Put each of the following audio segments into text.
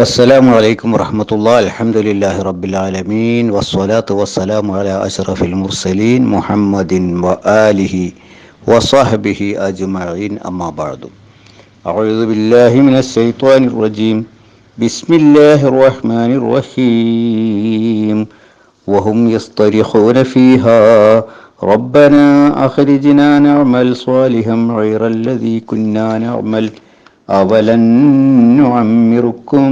السلام عليكم ورحمة الله. الحمد لله رب العالمين والصلاة والسلام على أشرف المرسلين محمد وآله وصحبه أجمعين. أما بعد أعوذ بالله من الشيطان الرجيم. بسم الله الرحمن الرحيم. وهم يصطرخون فيها. ربنا أخرجنا نعمل صالحا غير الذي كنا نعمل. أولن نعمركم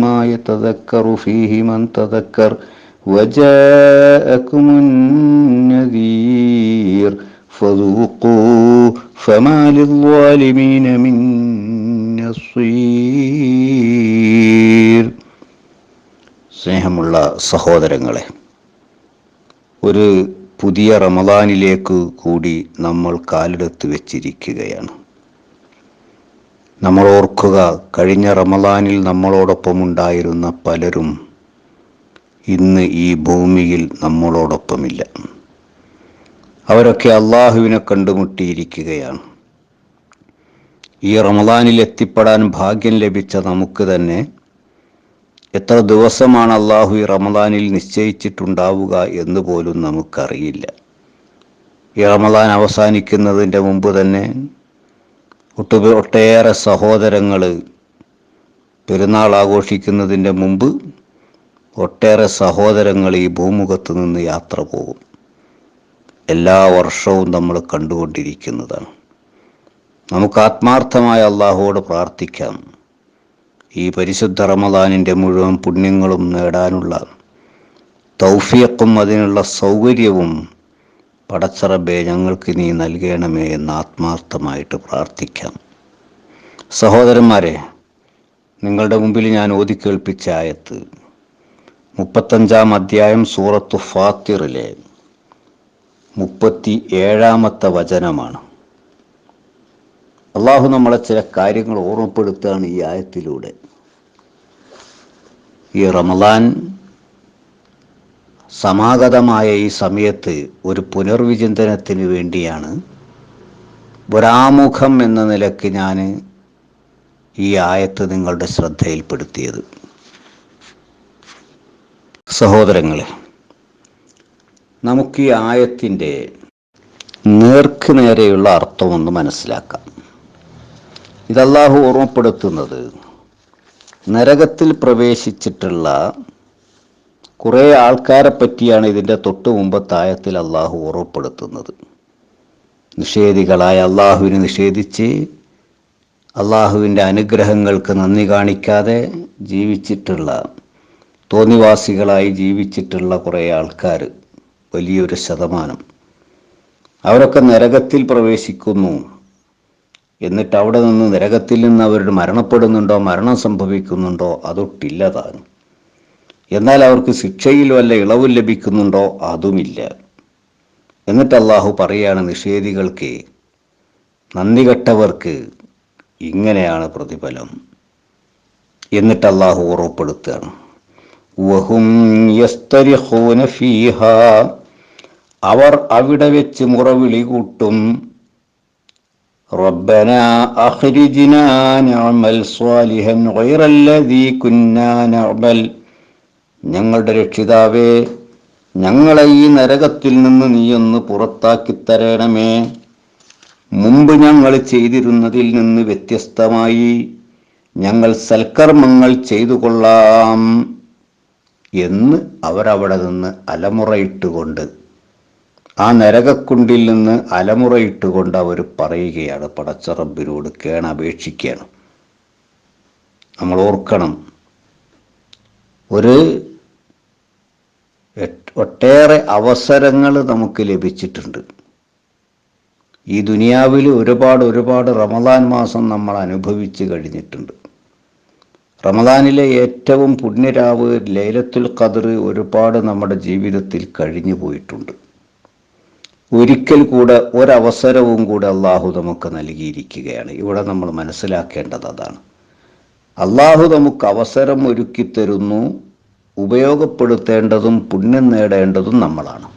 ما يتذكر فيه من تذكر وجاءكم النذير فذوقوا فما للظالمين من نصير സ്നേഹമുള്ള സഹോദരങ്ങളെ ഒരു പുതിയ റമദാനിലേക്ക് കൂടി നമ്മൾ കാലെടുത്ത് വെച്ചിരിക്കുകയാണ് നമ്മൾ ഓർക്കുക കഴിഞ്ഞ റമദാനിൽ നമ്മളോടൊപ്പം ഉണ്ടായിരുന്ന പലരും ഇന്ന് ഈ ഭൂമിയിൽ നമ്മളോടൊപ്പമില്ല. അവരൊക്കെ അള്ളാഹുവിനെ കണ്ടുമുട്ടിയിരിക്കുകയാണ്. ഈ റമദാനിൽ എത്തിപ്പെടാൻ ഭാഗ്യം ലഭിച്ച നമുക്ക് തന്നെ എത്ര ദിവസമാണ് അള്ളാഹു ഈ റമദാനിൽ നിശ്ചയിച്ചിട്ടുണ്ടാവുക എന്ന് പോലും നമുക്കറിയില്ല. ഈ റമദാൻ അവസാനിക്കുന്നതിന്റെ മുമ്പ് തന്നെ ഒട്ടു ഒട്ടേറെ സഹോദരങ്ങൾ പെരുന്നാൾ ആഘോഷിക്കുന്നതിന്റെ മുമ്പ് ഒട്ടേറെ സഹോദരങ്ങൾ ഈ ഭൂമുഖത്ത് നിന്ന് യാത്ര പോകും. എല്ലാ വർഷവും നമ്മൾ കണ്ടുകൊണ്ടിരിക്കുന്നതാണ്. നമുക്ക് ആത്മാർത്ഥമായ അള്ളാഹുവോട് പ്രാർത്ഥിക്കാം. ഈ പരിശുദ്ധ റമദാനിന്റെ മുഴുവൻ പുണ്യങ്ങളും നേടാനുള്ള തൗഫിയക്കും അതിനുള്ള സൗകര്യവും പടച്ചറബെ ഞങ്ങൾക്ക് നീ നൽകണമേ എന്ന് ആത്മാർത്ഥമായിട്ട് പ്രാർത്ഥിക്കാം. സഹോദരന്മാരെ നിങ്ങളുടെ മുമ്പിൽ ഞാൻ ഓതി കേൾപ്പിച്ച ആയത്ത് മുപ്പത്തഞ്ചാം അധ്യായം സൂറത്തു ഫാത്തിറിലെ മുപ്പത്തി ഏഴാമത്തെ വചനമാണ്. അള്ളാഹു നമ്മളെ ചില കാര്യങ്ങൾ ഓർമ്മപ്പെടുത്തുകയാണ് ഈ ആയത്തിലൂടെ. ഈ റമദാൻ സമാഗതമായ ഈ സമയത്ത് ഒരു പുനർവിചിന്തനത്തിന് വേണ്ടിയാണ് ഒരാമുഖം എന്ന നിലയ്ക്ക് ഞാൻ ഈ ആയത്ത് നിങ്ങളുടെ ശ്രദ്ധയിൽപ്പെടുത്തിയത്. സഹോദരങ്ങളെ നമുക്ക് ഈ ആയത്തിന്റെ നേർക്ക് നേരെയുള്ള അർത്ഥമൊന്ന് മനസ്സിലാക്കാം. ഇതല്ലാഹു ഓർമ്മപ്പെടുത്തുന്നത് നരകത്തിൽ പ്രവേശിച്ചിട്ടുള്ള കുറേ ആൾക്കാരെ പറ്റിയാണ് ഇതിന്റെ തൊട്ടു മുമ്പത്തായത്തിൽ അള്ളാഹു ഓർമ്മപ്പെടുത്തുന്നത്. നിഷേധികളായ അള്ളാഹുവിനെ നിഷേധിച്ച് അള്ളാഹുവിന്റെ അനുഗ്രഹങ്ങൾക്ക് നന്ദി കാണിക്കാതെ ജീവിച്ചിട്ടുള്ള തോന്നിവാസികളായി ജീവിച്ചിട്ടുള്ള കുറേ ആൾക്കാർ വലിയൊരു ശതമാനം. അവരൊക്കെ നരകത്തിൽ പ്രവേശിക്കുന്നു. എന്നിട്ട് അവിടെ നിന്ന് നരകത്തിൽ നിന്ന് അവർ മരണപ്പെടുന്നുണ്ടോ മരണം സംഭവിക്കുന്നുണ്ടോ അതൊട്ടില്ല താനും. എന്നാൽ അവർക്ക് ശിക്ഷയിൽ വല്ല ഇളവും ലഭിക്കുന്നുണ്ടോ അതുമില്ല എന്നിട്ട് അള്ളാഹു പറയാണ് നിഷേധികൾക്ക് നന്ദി കെട്ടവർക്ക് ഇങ്ങനെയാണ് പ്രതിഫലം എന്നിട്ട് അള്ളാഹു ഉറപ്പെടുത്തുകയാണ് വഹും യസ്തരിഖൂന ഫീഹ അവർ അവിടെ വെച്ച് മുറവിളി കൂട്ടും ربنا أخرجنا نعمل صالحا غير الذي كنا نعمل ഞങ്ങളുടെ രക്ഷിതാവേ ഞങ്ങളെ ഈ നരകത്തിൽ നിന്ന് നീയൊന്ന് പുറത്താക്കി തരണമേ. മുമ്പ് ഞങ്ങൾ ചെയ്തിരുന്നതിൽ നിന്ന് വ്യത്യസ്തമായി ഞങ്ങൾ സൽക്കർമ്മങ്ങൾ ചെയ്തു കൊള്ളാം എന്ന് അവരവിടെ നിന്ന് അലമുറയിട്ടുകൊണ്ട് ആ നരകക്കുണ്ടിൽ നിന്ന് അലമുറയിട്ടുകൊണ്ട് അവർ പറയുകയാണ് പടച്ചറബിനോട് കേണപേക്ഷിക്കുകയാണ്. നമ്മൾ ഓർക്കണം ഒരു ഒട്ടേറെ അവസരങ്ങൾ നമുക്ക് ലഭിച്ചിട്ടുണ്ട്. ഈ ദുനിയാവിൽ ഒരുപാട് ഒരുപാട് റമദാൻ മാസം നമ്മൾ അനുഭവിച്ച് കഴിഞ്ഞിട്ടുണ്ട്. റമദാനിലെ ഏറ്റവും പുണ്യരാവ് ലൈലത്തുൽ ഖദർ ഒരുപാട് നമ്മുടെ ജീവിതത്തിൽ കഴിഞ്ഞു പോയിട്ടുണ്ട്. ഒരിക്കൽ കൂടെ ഒരവസരവും കൂടെ അള്ളാഹു നമുക്ക് നൽകിയിരിക്കുകയാണ്. ഇവിടെ നമ്മൾ മനസ്സിലാക്കേണ്ടത് അതാണ്. അള്ളാഹു നമുക്ക് അവസരം ഒരുക്കി തരുന്നു ഉപയോഗപ്പെടുത്തേണ്ടതും പുണ്യം നേടേണ്ടതും നമ്മളാണ്.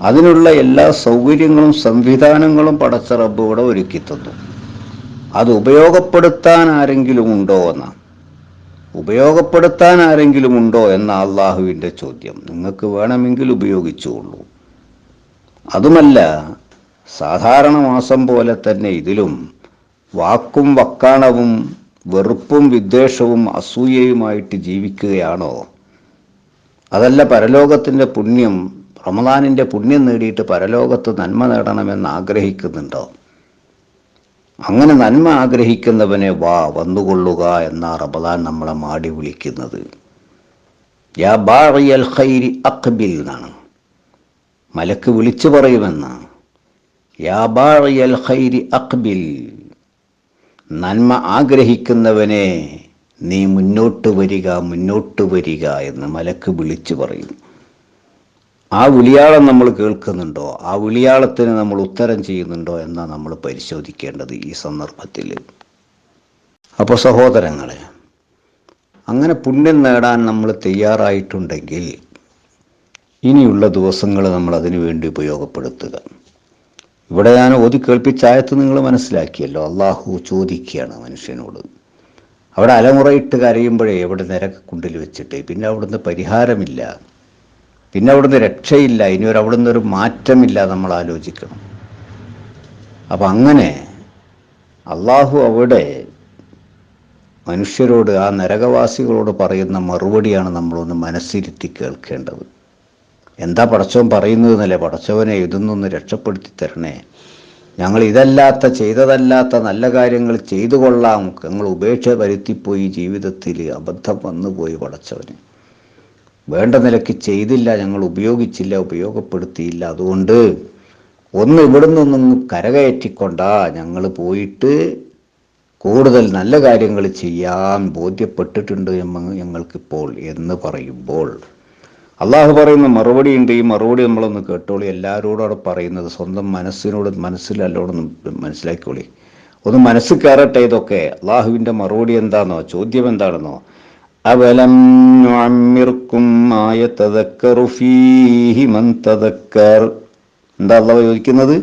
അതിനുള്ള എല്ലാ സൗകര്യങ്ങളും സംവിധാനങ്ങളും പടച്ച റബ്ബ് ഇവിടെ ഒരുക്കി തന്നു. അത് ഉപയോഗപ്പെടുത്താൻ ആരെങ്കിലും ഉണ്ടോ എന്ന? ഉപയോഗപ്പെടുത്താൻ ആരെങ്കിലും ഉണ്ടോ എന്ന അള്ളാഹുവിന്റെ ചോദ്യം. നിങ്ങൾക്ക് വേണമെങ്കിൽ ഉപയോഗിച്ചുകൊള്ളൂ അതുമല്ല സാധാരണ മാസം പോലെ തന്നെ ഇതിലും വാക്കും വക്കാണവും വെറുപ്പും വിദ്വേഷവും അസൂയയുമായിട്ട് ജീവിക്കുകയാണോ? അതല്ല പരലോകത്തിന്റെ പുണ്യം റമദാനിന്റെ പുണ്യം നേടിയിട്ട് പരലോകത്ത് നന്മ നേടണമെന്ന് ആഗ്രഹിക്കുന്നുണ്ടോ? അങ്ങനെ നന്മ ആഗ്രഹിക്കുന്നവനെ വാ വന്നുകൊള്ളുക എന്ന റമദാൻ നമ്മളെ മാടി വിളിക്കുന്നത്. യാ ബാറിയൽ ഖൈരി അഖബിൽ എന്നാണ്. മലക്ക് വിളിച്ചു പറയുമെന്നാണ്. യാ ബാറിയൽ ഖൈരി അഖ്ബിൽ. നന്മ ആഗ്രഹിക്കുന്നവനെ നീ മുന്നോട്ട് വരിക മുന്നോട്ട് വരിക എന്ന് മലക്ക് വിളിച്ചു പറയും. ആ വിളിയാളം നമ്മൾ കേൾക്കുന്നുണ്ടോ? ആ വിളിയാളത്തിന് നമ്മൾ ഉത്തരം ചെയ്യുന്നുണ്ടോ എന്നാണ് നമ്മൾ പരിശോധിക്കേണ്ടത് ഈ സന്ദർഭത്തിൽ. അപ്പോൾ സഹോദരങ്ങളെ അങ്ങനെ പുണ്യം നേടാൻ നമ്മൾ തയ്യാറായിട്ടുണ്ടെങ്കിൽ ഇനിയുള്ള ദിവസങ്ങൾ നമ്മൾ അതിനു വേണ്ടി ഉപയോഗപ്പെടുത്തുക. ഇവിടെ ഞാൻ ഓതി കേൾപ്പിച്ച ആയത്ത് നിങ്ങൾ മനസ്സിലാക്കിയല്ലോ. അള്ളാഹു ചോദിക്കുകയാണ് മനുഷ്യനോട്. അവിടെ അലമുറയിട്ട് കരയുമ്പോഴേ എവിടെ നിരക്കുണ്ടിൽ വെച്ചിട്ട്? പിന്നെ അവിടുന്ന് പരിഹാരമില്ല. പിന്നെ അവിടുന്ന് രക്ഷയില്ല. ഇനി ഒരു അവിടുന്ന് ഒരു മാറ്റമില്ല നമ്മൾ ആലോചിക്കണം. അപ്പം അങ്ങനെ അള്ളാഹു അവിടെ മനുഷ്യരോട് ആ നരകവാസികളോട് പറയുന്ന മറുപടിയാണ് നമ്മളൊന്ന് മനസ്സിരുത്തി കേൾക്കേണ്ടത്. എന്താ പടച്ചവൻ പറയുന്നത് എന്നല്ലേ പടച്ചവനെ ഇതൊന്നൊന്ന് രക്ഷപ്പെടുത്തി തരണേ. ഞങ്ങൾ ഇതല്ലാത്ത ചെയ്തതല്ലാത്ത നല്ല കാര്യങ്ങൾ ചെയ്തു കൊള്ളാം. ഞങ്ങൾ ഉപേക്ഷ വരുത്തിപ്പോയി ജീവിതത്തിൽ. അബദ്ധം വന്നുപോയി പടച്ചവന്. വേണ്ട നിലയ്ക്ക് ചെയ്തില്ല ഞങ്ങൾ ഉപയോഗിച്ചില്ല ഉപയോഗപ്പെടുത്തിയില്ല. അതുകൊണ്ട് ഒന്ന് ഇവിടെ നിന്നൊന്ന് കരകയറ്റിക്കൊണ്ടാ ഞങ്ങൾ പോയിട്ട് കൂടുതൽ നല്ല കാര്യങ്ങൾ ചെയ്യാൻ ബോധ്യപ്പെട്ടിട്ടുണ്ട് ഞങ്ങൾക്കിപ്പോൾ എന്ന് പറയുമ്പോൾ. അള്ളാഹു പറയുന്ന മറുപടി ഉണ്ട്. ഈ മറുപടി നമ്മളൊന്ന് കേട്ടോളി. എല്ലാവരോടും അവിടെ പറയുന്നത് സ്വന്തം മനസ്സിനോട് മനസ്സിലല്ലോടൊന്ന് മനസ്സിലാക്കിക്കോളി. ഒന്ന് മനസ്സിൽ കയറട്ടെ ഇതൊക്കെ. അള്ളാഹുവിന്റെ മറുപടി എന്താണെന്നോ ചോദ്യം എന്താണെന്നോ? അവലം എന്താ ചോദിക്കുന്നത്?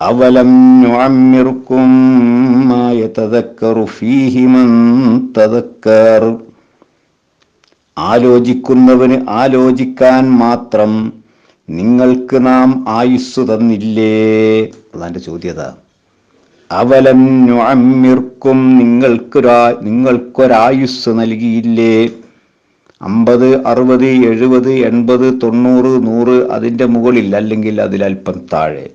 അവലം നുഅമ്മിർക്കും ആലോചിക്കുന്നവന് ആലോചിക്കാൻ മാത്രം നിങ്ങൾക്ക് നാം ആയുസ് തന്നില്ലേ? അതാന്റെ ചോദ്യത അവലം നിങ്ങൾക്ക് നിങ്ങൾക്കൊരാ നിങ്ങൾക്കൊരായുസ് നൽകിയില്ലേ? അമ്പത് അറുപത് എഴുപത് എൺപത് തൊണ്ണൂറ് നൂറ് അതിന്റെ മുകളിൽ അല്ലെങ്കിൽ അതിലൽപ്പം താഴെ.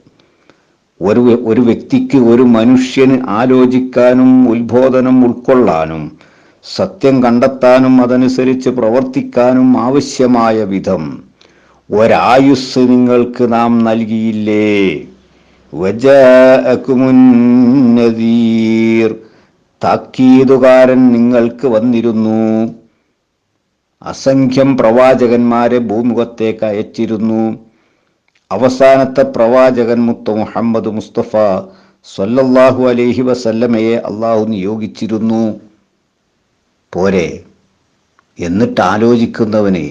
ഒരു ഒരു വ്യക്തിക്ക് ഒരു മനുഷ്യന് ആലോചിക്കാനും ഉത്ബോധനം ഉൾക്കൊള്ളാനും സത്യം കണ്ടെത്താനും അതനുസരിച്ച് പ്രവർത്തിക്കാനും ആവശ്യമായ വിധം ഒരായുസ് നിങ്ങൾക്ക് നാം നൽകിയില്ലേ? താക്കീതുകാരൻ നിങ്ങൾക്ക് വന്നിരുന്നു. അസംഖ്യം പ്രവാചകന്മാരെ ഭൂമുഖത്തേക്ക് അയച്ചിരുന്നു. അവസാനത്തെ പ്രവാചകൻ മുത്ത മുഹമ്മദ് മുസ്തഫ സല്ലല്ലാഹു അലൈഹി വസല്ലമയെ അള്ളാഹു നിയോഗിച്ചിരുന്നു. പോരെ. എന്നിട്ട് ആലോചിക്കുന്നവനെ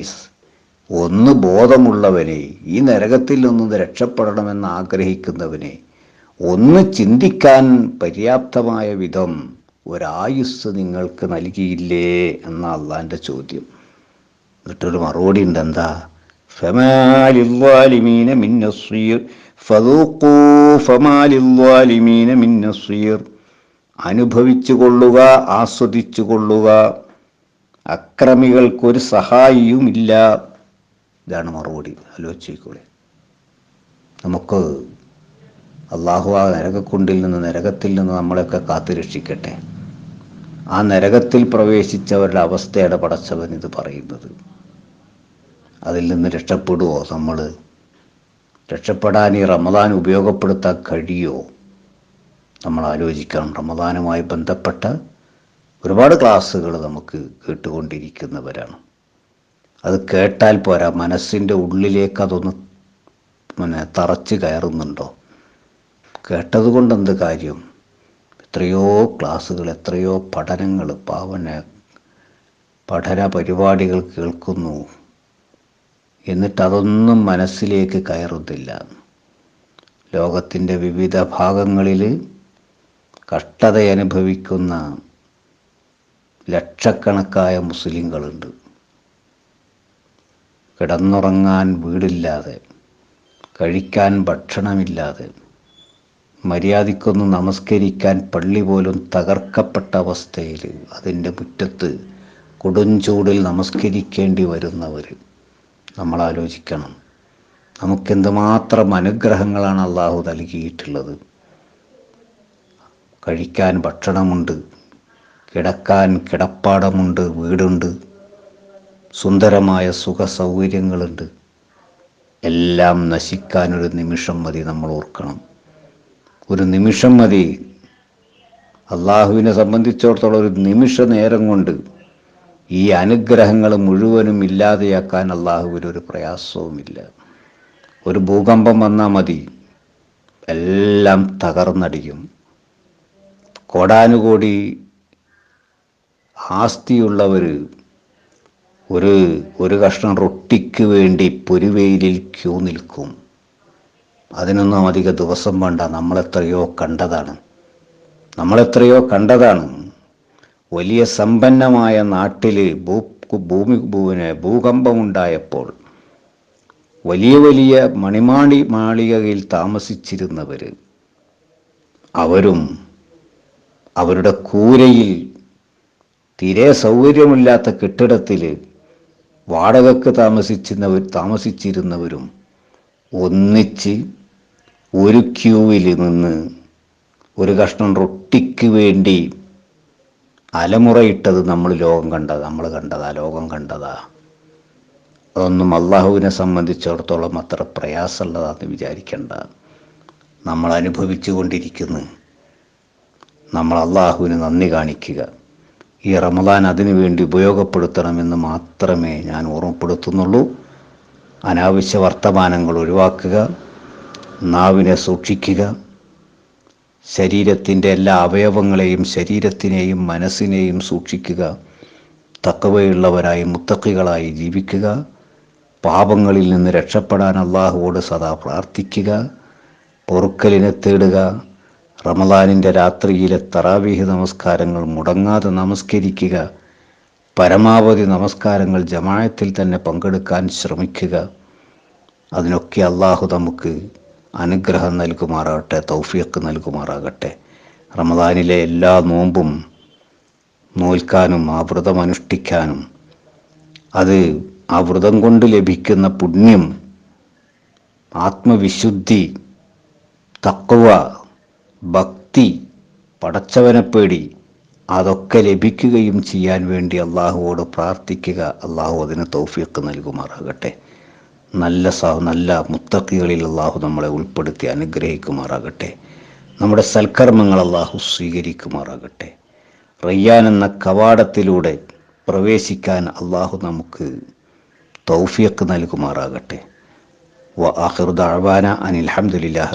ഒന്ന് ബോധമുള്ളവനെ ഈ നരകത്തിൽ നിന്ന് രക്ഷപ്പെടണമെന്ന് ആഗ്രഹിക്കുന്നവനെ ഒന്ന് ചിന്തിക്കാൻ പര്യാപ്തമായ വിധം ഒരായുസ് നിങ്ങൾക്ക് നൽകിയില്ലേ എന്ന അള്ളാന്റെ ചോദ്യം. എന്നിട്ടൊരു മറുപടി ഉണ്ട് എന്താ ഫമാലിമീന മിന്നസ്വീർ ഫമാലിമീന മിന്നസ്വീർ അനുഭവിച്ചു കൊള്ളുക ആസ്വദിച്ചു കൊള്ളുക അക്രമികൾക്കൊരു സഹായിയുമില്ല. ഇതാണ് മറുപടി. ആലോചിക്കോളെ നമുക്ക് അള്ളാഹു ആ നരകക്കുണ്ടിൽ നിന്ന് നരകത്തിൽ നിന്ന് നമ്മളെയൊക്കെ കാത്തു രക്ഷിക്കട്ടെ. ആ നരകത്തിൽ പ്രവേശിച്ചവരുടെ അവസ്ഥയുടെ പടച്ചവൻ ഇത് പറയുന്നത്. അതിൽ നിന്ന് രക്ഷപ്പെടുവോ? നമ്മൾ രക്ഷപ്പെടാൻ ഈ റമദാൻ ഉപയോഗപ്പെടുത്താൻ കഴിയുമോ നമ്മൾ ആലോചിക്കണം റമദാനുമായി ബന്ധപ്പെട്ട ഒരുപാട് ക്ലാസ്സുകൾ നമുക്ക് കേട്ടുകൊണ്ടിരിക്കുന്നവരാണ്. അത് കേട്ടാൽ പോരാ മനസ്സിന്റെ ഉള്ളിലേക്ക് അതൊന്ന് പിന്നെ തറച്ച് കയറുന്നുണ്ടോ? കേട്ടത് കൊണ്ട് എന്ത് കാര്യം? എത്രയോ ക്ലാസ്സുകൾ എത്രയോ പഠനങ്ങൾ പാവന പഠന പരിപാടികൾ കേൾക്കുന്നു. എന്നിട്ട് അതൊന്നും മനസ്സിലേക്ക് കയറുന്നില്ല. ലോകത്തിന്റെ വിവിധ ഭാഗങ്ങളിൽ കഷ്ടത അനുഭവിക്കുന്ന ലക്ഷക്കണക്കായ മുസ്ലിങ്ങളുണ്ട്. കിടന്നുറങ്ങാൻ വീടില്ലാതെ കഴിക്കാൻ ഭക്ഷണമില്ലാതെ മര്യാദയ്ക്കൊന്ന് നമസ്കരിക്കാൻ പള്ളി പോലും തകർക്കപ്പെട്ട അവസ്ഥയിൽ അതിന്റെ മുറ്റത്ത് കൊടുംചൂടിൽ നമസ്കരിക്കേണ്ടി വരുന്നവർ നമ്മൾ ആലോചിക്കണം നമുക്കെന്തുമാത്രം അനുഗ്രഹങ്ങളാണ് അള്ളാഹു നൽകിയിട്ടുള്ളത്. കഴിക്കാൻ ഭക്ഷണമുണ്ട്. കിടക്കാൻ കിടപ്പാടമുണ്ട് വീടുണ്ട്. സുന്ദരമായ സുഖ സൗകര്യങ്ങളുണ്ട് എല്ലാം നശിക്കാനൊരു നിമിഷം മതി നമ്മൾ ഓർക്കണം. ഒരു നിമിഷം മതി. അള്ളാഹുവിനെ സംബന്ധിച്ചിടത്തോളം ഒരു നിമിഷ നേരം കൊണ്ട് ഈ അനുഗ്രഹങ്ങൾ മുഴുവനും ഇല്ലാതെയാക്കാൻ അള്ളാഹുവിന് ഒരു പ്രയാസവുമില്ല. ഒരു ഭൂകമ്പം വന്നാൽ മതി. എല്ലാം തകർന്നടിയും. കോടാനുകോടി ആസ്തിയുള്ളവർ ഒരു ഒരു കഷ്ണം റൊട്ടിക്ക് വേണ്ടി പൊരുവെയിലിൽ ക്യൂ നിൽക്കും. അതിനൊന്നും അധിക ദിവസം വേണ്ട. നമ്മളെത്രയോ കണ്ടതാണ്. നമ്മളെത്രയോ കണ്ടതാണ്. വലിയ സമ്പന്നമായ നാട്ടിൽ ഭൂ ഭൂമി ഭൂവിന് ഭൂകമ്പമുണ്ടായപ്പോൾ വലിയ വലിയ മണിമാണി മാളികയിൽ താമസിച്ചിരുന്നവർ അവരും അവരുടെ കൂരയിൽ തീരെ സൗകര്യമില്ലാത്ത കെട്ടിടത്തിൽ വാടകക്ക് താമസിച്ചിരുന്നവർ താമസിച്ചിരുന്നവരും ഒന്നിച്ച് ഒരു ക്യൂവിൽ നിന്ന് ഒരു കഷ്ണം റൊട്ടിക്ക് വേണ്ടി അലമുറയിട്ടത് നമ്മൾ ലോകം കണ്ടത് നമ്മൾ കണ്ടതാ ലോകം കണ്ടതാ. അതൊന്നും അള്ളാഹുവിനെ സംബന്ധിച്ചിടത്തോളം അത്ര പ്രയാസമുള്ളതാണെന്ന് വിചാരിക്കേണ്ട. നമ്മൾ അനുഭവിച്ചു കൊണ്ടിരിക്കുന്നു. നമ്മൾ അള്ളാഹുവിന് നന്ദി കാണിക്കുക. ഈ റമദാൻ അതിനു വേണ്ടി ഉപയോഗപ്പെടുത്തണമെന്ന് മാത്രമേ ഞാൻ ഓർമ്മപ്പെടുത്തുന്നുള്ളൂ. അനാവശ്യ വർത്തമാനങ്ങൾ ഒഴിവാക്കുക നാവിനെ സൂക്ഷിക്കുക ശരീരത്തിന്റെ എല്ലാ അവയവങ്ങളെയും ശരീരത്തിനെയും മനസ്സിനെയും സൂക്ഷിക്കുക തക്കവയുള്ളവരായി മുത്തക്കികളായി ജീവിക്കുക പാപങ്ങളിൽ നിന്ന് രക്ഷപ്പെടാൻ അള്ളാഹുവോട് സദാ പ്രാർത്ഥിക്കുക പൊറുക്കലിനെ തേടുക റമദാനിന്റെ രാത്രിയിലെ തറാവീഹ് നമസ്കാരങ്ങൾ മുടങ്ങാതെ നമസ്കരിക്കുക പരമാവധി നമസ്കാരങ്ങൾ ജമായത്തിൽ തന്നെ പങ്കെടുക്കാൻ ശ്രമിക്കുക. അതിനൊക്കെ അള്ളാഹു നമുക്ക് അനുഗ്രഹം നൽകുമാറാകട്ടെ തൗഫീഖ് നൽകുമാറാകട്ടെ. റമദാനിലെ എല്ലാ നോമ്പും നോൽക്കാനും ആ വ്രതം അനുഷ്ഠിക്കാനും അത് ആ വ്രതം കൊണ്ട് ലഭിക്കുന്ന പുണ്യം ആത്മവിശുദ്ധി തക്കവ ഭക്തി പടച്ചവനെ പേടി അതൊക്കെ ലഭിക്കുകയും ചെയ്യാൻ വേണ്ടി അള്ളാഹുവോട് പ്രാർത്ഥിക്കുക അള്ളാഹു അതിന് തൗഫീഖ് നൽകുമാറാകട്ടെ. നല്ല സ നല്ല മുത്തക്കികളിൽ അള്ളാഹു നമ്മളെ ഉൾപ്പെടുത്തി അനുഗ്രഹിക്കുമാറാകട്ടെ. നമ്മുടെ സൽക്കർമ്മങ്ങൾ അള്ളാഹു സ്വീകരിക്കുമാറാകട്ടെ. റയ്യാൻ എന്ന കവാടത്തിലൂടെ പ്രവേശിക്കാൻ അള്ളാഹു നമുക്ക് തൗഫീഖ് നൽകുമാറാകട്ടെ. വ ആഹിർ ദഅവാന അനിൽ ഹംദുലില്ലാഹി